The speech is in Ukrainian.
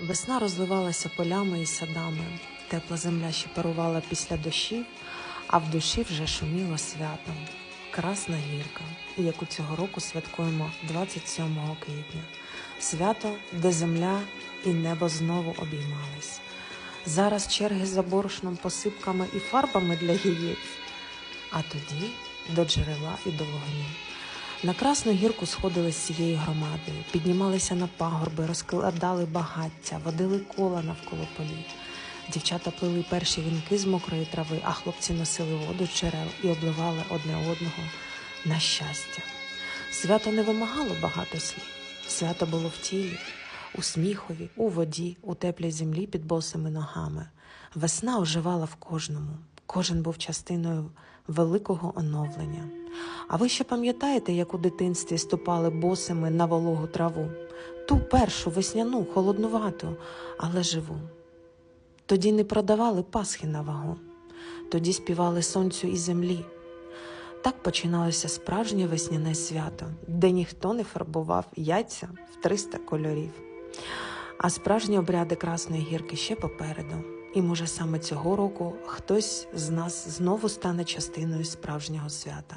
Весна розливалася полями і садами, тепла земля ще парувала після дощів, а в душі вже шуміло святом. Красна гірка, яку цього року святкуємо 27 квітня. Свято, де земля і небо знову обіймались. Зараз черги за борошном, посипками і фарбами для яєць, а тоді до джерела і до вогню. На Красну гірку сходились з цією громадою, піднімалися на пагорби, розкладали багаття, водили кола навколо полів. Дівчата плели перші вінки з мокрої трави, а хлопці носили воду з і обливали одне одного на щастя. Свято не вимагало багато слів. Свято було в тілі, у сміхові, у воді, у теплій землі під босими ногами. Весна оживала в кожному. Кожен був частиною великого оновлення. А ви ще пам'ятаєте, як у дитинстві ступали босими на вологу траву? Ту першу весняну, холоднувату, але живу. Тоді не продавали пасхи на вагу, тоді співали сонцю і землі. Так починалося справжнє весняне свято, де ніхто не фарбував яйця в 300 кольорів. А справжні обряди Красної гірки ще попереду. І може саме цього року хтось з нас знову стане частиною справжнього свята.